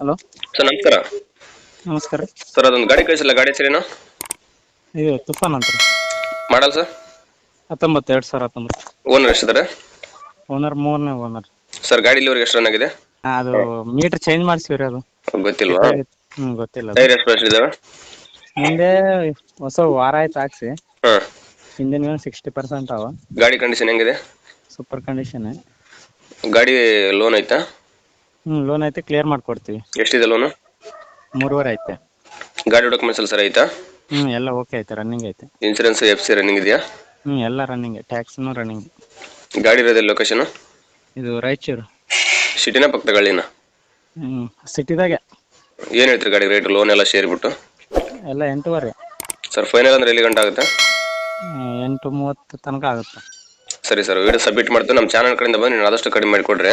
Hello. Sir ನಮಸ್ಕಾರ. ನಮಸ್ಕಾರ. Sir ಅದೊಂದು ಗಾಡಿ ಕಳಿಸಿಲ್ಲ. ಗಾಡಿ ಹೆಸರೇನು? ಇದು ತುಫಾನ್ ಅಂತ. Model sir? ಹತ್ತೊಂಬತ್ತು ಎರಡು ಸಾವಿರ ಹತ್ತೊಂಬತ್ತು. ಓನರ್ ಎಷ್ಟಿದ್ದಾರೆ? ಓನರ್ ಮೂರನೇ ಓನರ್ ಸರ್ ಗಾಡಿ ಇಲ್ಲಿವರೆಗೆ ಎಷ್ಟು ರನ್ ಆಗಿದೆ? ಅದು ಮೀಟರ್ ಚೇಂಜ್ ಮಾಡಿಸಿವ್ರಿ ಅದು. ಗೊತ್ತಿಲ್ವಾ? ಹ್ಞೂ ಗೊತ್ತಿಲ್ಲ ಅದು. ಟೈರ್ ಎಷ್ಟು ಇದಾವೆ? ಮುಂದೆ ಹೊಸ ವಾರ ಆಯ್ತು ಹಾಕ್ಸಿ. ಹಾಂ. ಹಿಂದಿನ ಸಿಕ್ಸ್ಟಿ ಪರ್ಸೆಂಟ್ ಅವ. ಗಾಡಿ ಕಂಡೀಷನ್ ಹೆಂಗಿದೆ? ಸೂಪರ್ ಕಂಡೀಷನ್ ಗಾಡಿ ಲೋನ್ ಐತಾ? ಹ್ಞೂ ಲೋನ್ ಐತೆ ಕ್ಲಿಯರ್ ಮಾಡ್ಕೊಡ್ತೀವಿ. ಎಷ್ಟಿದೆ ಲೋನು ಮೂರುವರೆ ಐತೆ. ಗಾಡಿ ಡಾಕ್ಯುಮೆಂಟ್ಸ್ ಎಲ್ಲ ಸರ್ ಐತಾ? ಹ್ಮ್ ಎಲ್ಲ ಓಕೆ ಐತೆ ರನ್ನಿಂಗ್ ಐತೆ. ಇನ್ಸೂರೆನ್ಸ್ ಎಫ್ ಸಿ ರನ್ನಿಂಗ್ ಇದೆಯಾ? ಹ್ಮ್ ಎಲ್ಲ ರನ್ನಿಂಗ್ ಟ್ಯಾಕ್ಸ್ನು ರನ್ನಿಂಗ್ ಗಾಡಿ ಇರೋದಿಲ್ಲ ಲೊಕೇಶನ್ ಇದು ರಾಯಚೂರು. ಸಿಟಿನ ಪಕ್ಕದ ಹ್ಮ್ ಹ್ಞೂ ಸಿಟಿದಾಗೆ ಏನು ಹೇಳ್ತೀರಿ ಗಾಡಿ ರೇಟ್ ಲೋನ್ ಎಲ್ಲ ಸೇರಿಬಿಟ್ಟು? ಎಲ್ಲ ಎಂಟೂವರೆ. ಸರ್ ಫೈನಲ್ ಅಂದ್ರೆ ಎಲ್ಲಿ ಗಂಟೆ ಆಗುತ್ತೆ? ಹ್ಮ್, ಎಂಟು ಮೂವತ್ತು ತನಕ ಆಗುತ್ತೆ. ಸರಿ ಸರ್ ವಿಡಿಯೋ ಸಬ್ಮಿಟ್ ಮಾಡ್ತೀವಿ. ನಮ್ಮ ಚಾನಲ್ ಕಡೆಯಿಂದ ಬಂದು ನೀವು ಆದಷ್ಟು ಕಡಿಮೆ ಮಾಡಿಕೊಡ್ರಿ.